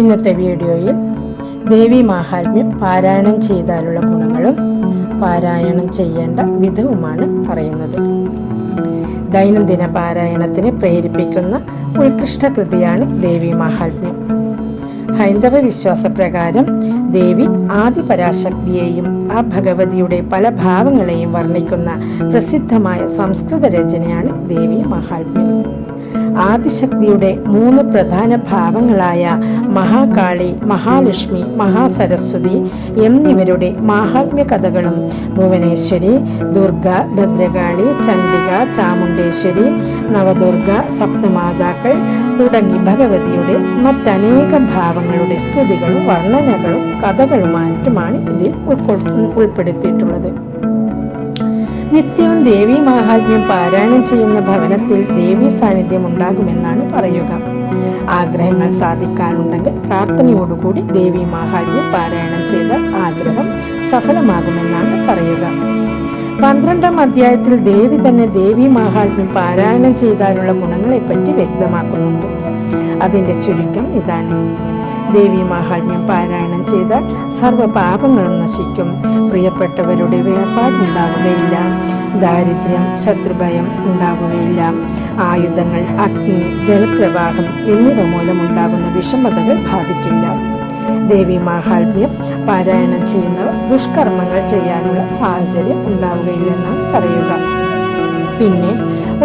ഇന്നത്തെ വീഡിയോയിൽ ദേവി മാഹാത്മ്യം പാരായണം ചെയ്താലുള്ള ഗുണങ്ങളും പാരായണം ചെയ്യേണ്ട വിധവുമാണ് പറയുന്നത്. ദൈനംദിന പാരായണത്തിന് പ്രേരിപ്പിക്കുന്ന ഉത്കൃഷ്ട കൃതിയാണ് ദേവി മാഹാത്മ്യം. ഹൈന്ദവ വിശ്വാസപ്രകാരം ദേവി ആദിപരാശക്തിയെയും ആ ഭഗവതിയുടെ പല ഭാവങ്ങളെയും വർണിക്കുന്ന പ്രസിദ്ധമായ സംസ്കൃത രചനയാണ് ദേവി മഹാത്മ്യം. ആദിശക്തിയുടെ മൂന്ന് പ്രധാന ഭാവങ്ങളായ മഹാകാളി മഹാലക്ഷ്മി മഹാസരസ്വതി എന്നിവരുടെ മാഹാത്മ്യ കഥകളും ഭുവനേശ്വരി ദുർഗ ഭദ്രകാളി ചണ്ഡിക ചാമുണ്ടേശ്വരി നവദുർഗ സപ്തമാതാക്കൾ തുടങ്ങി ഭഗവതിയുടെ മറ്റനേക ഭാവങ്ങളുടെ സ്തുതികളും വർണനകളും കഥകളുമായിട്ടുമാണ് ഇതിൽ ഉൾപ്പെടുത്തിയിട്ടുള്ളത്. നിത്യവും ദേവി മാഹാത്മ്യം പാരായണം ചെയ്യുന്ന ഭവനത്തിൽ ദേവി സാന്നിധ്യം ഉണ്ടാകുമെന്നാണ് പറയുക. ആഗ്രഹങ്ങൾ സാധിക്കാനുണ്ടെങ്കിൽ പ്രാർത്ഥനയോടുകൂടി ദേവി മാഹാത്മ്യം പാരായണം ചെയ്ത ആഗ്രഹം സഫലമാകുമെന്നാണ് പറയുക. പന്ത്രണ്ടാം അധ്യായത്തിൽ ദേവി തന്നെ ദേവി മാഹാത്മ്യം പാരായണം ചെയ്താലുള്ള ഗുണങ്ങളെപ്പറ്റി വ്യക്തമാക്കുന്നുണ്ട്. അതിന്റെ ചുരുക്കം ഇതാണ്. ദേവി മാഹാത്മ്യം പാരായണം ചെയ്താൽ സർവപാപങ്ങളും നശിക്കും. പ്രിയപ്പെട്ടവരുടെ വേർപാടുണ്ടാവുകയില്ല ദാരിദ്ര്യം ശത്രുഭയം ഉണ്ടാവുകയില്ല. ആയുധങ്ങൾ അഗ്നി ജലപ്രവാഹം എന്നിവ മൂലമുണ്ടാകുന്ന വിഷമതകൾ ബാധിക്കില്ല. ദേവി മാഹാത്മ്യം പാരായണം ചെയ്യുന്നവർ ദുഷ്കർമ്മങ്ങൾ ചെയ്യാനുള്ള സാഹചര്യം ഉണ്ടാവുകയില്ലെന്നാണ് പറയുക. പിന്നെ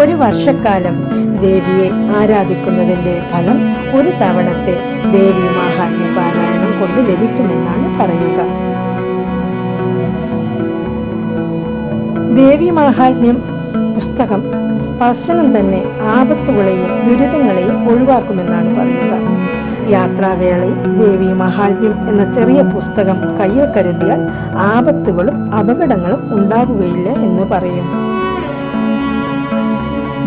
ഒരു വർഷക്കാലം ദേവിയെ ആരാധിക്കുന്നതിന്റെ ഫലം ഒരു തവണത്തെ ദേവി ലഭിക്കുമെന്നാണ് പറയുക. ദേവി മഹാത്മ്യം പുസ്തകം സ്പർശനം തന്നെ ആപത്തുകളെയും ദുരിതങ്ങളെയും ഒഴിവാക്കുമെന്നാണ് പറയുക. യാത്രാവേളയിൽ ദേവി മഹാത്മ്യം എന്ന ചെറിയ പുസ്തകം കയ്യിൽ കരുതിയാൽ ആപത്തുകളും അപകടങ്ങളും ഉണ്ടാകുകയില്ല എന്ന് പറയും.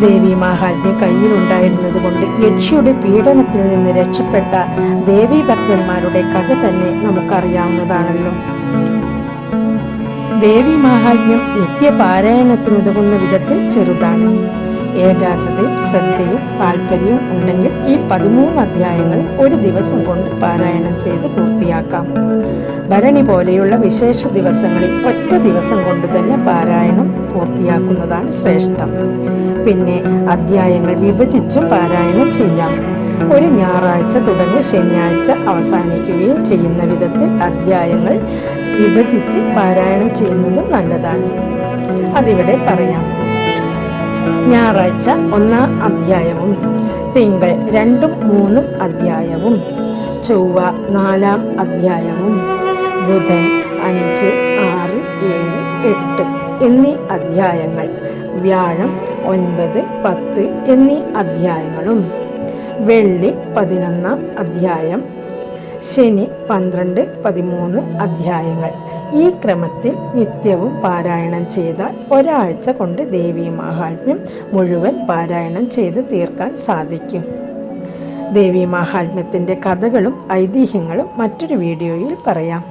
ദേവി മഹാത്മ്യ കയ്യിലുണ്ടായിരുന്നത് കൊണ്ട് യക്ഷിയുടെ പീഡനത്തിൽ നിന്ന് രക്ഷപ്പെട്ട ദേവി ഭക്തന്മാരുടെ കഥ തന്നെ നമുക്കറിയാവുന്നതാണല്ലോ. ദേവി മാഹാത്മ്യം നിത്യപാരായണത്തിനുതകുന്ന വിധത്തിൽ ചെറുതാണ്. ഏകാഗ്രതയും ശ്രദ്ധയും താല്പര്യവും ഉണ്ടെങ്കിൽ ഈ പതിമൂന്ന് അധ്യായങ്ങൾ ഒരു ദിവസം കൊണ്ട് പാരായണം ചെയ്ത് പൂർത്തിയാക്കാം. ഭരണി പോലെയുള്ള വിശേഷ ദിവസങ്ങളിൽ ഒറ്റ ദിവസം കൊണ്ട് തന്നെ പാരായണം പൂർത്തിയാക്കുന്നതാണ് ശ്രേഷ്ഠം. പിന്നെ അധ്യായങ്ങൾ വിഭജിച്ചും പാരായണം ചെയ്യാം. ഒരു ഞായറാഴ്ച തുടങ്ങി ശനിയാഴ്ച അവസാനിക്കുകയും ചെയ്യുന്ന വിധത്തിൽ അധ്യായങ്ങൾ വിഭജിച്ച് പാരായണം ചെയ്യുന്നതും നല്ലതാണ്. അതിവിടെ പറയാം. ഞായറാഴ്ച ഒന്നാം അധ്യായവും തിങ്കൾ രണ്ടും മൂന്നും അധ്യായവും ചൊവ്വ നാലാം അധ്യായവും ബുധൻ അഞ്ച് ആറ് ഏഴ് എട്ട് എന്നീ അധ്യായങ്ങൾ വ്യാഴം ഒൻപത് പത്ത് എന്നീ അധ്യായങ്ങളും വെള്ളി പതിനൊന്നാം അധ്യായം ശനി പന്ത്രണ്ട് പതിമൂന്ന് അധ്യായങ്ങൾ. ഈ ക്രമത്തിൽ നിത്യവും പാരായണം ചെയ്താൽ ഒരാഴ്ച കൊണ്ട് ദേവി മഹാത്മ്യം മുഴുവൻ പാരായണം ചെയ്ത് തീർക്കാൻ സാധിക്കും. ദേവി മഹാത്മ്യത്തിന്റെ കഥകളും ഐതിഹ്യങ്ങളും മറ്റൊരു വീഡിയോയിൽ പറയാം.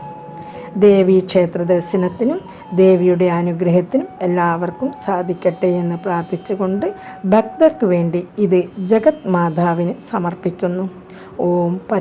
ദേവി ക്ഷേത്ര ദർശനത്തിനും ദേവിയുടെ അനുഗ്രഹത്തിനും എല്ലാവർക്കും സാധിക്കട്ടെ എന്ന് പ്രാർത്ഥിച്ചുകൊണ്ട് ഭക്തർക്ക് വേണ്ടി ഇത് ജഗത് മാതാവിന് സമർപ്പിക്കുന്നു. ഓം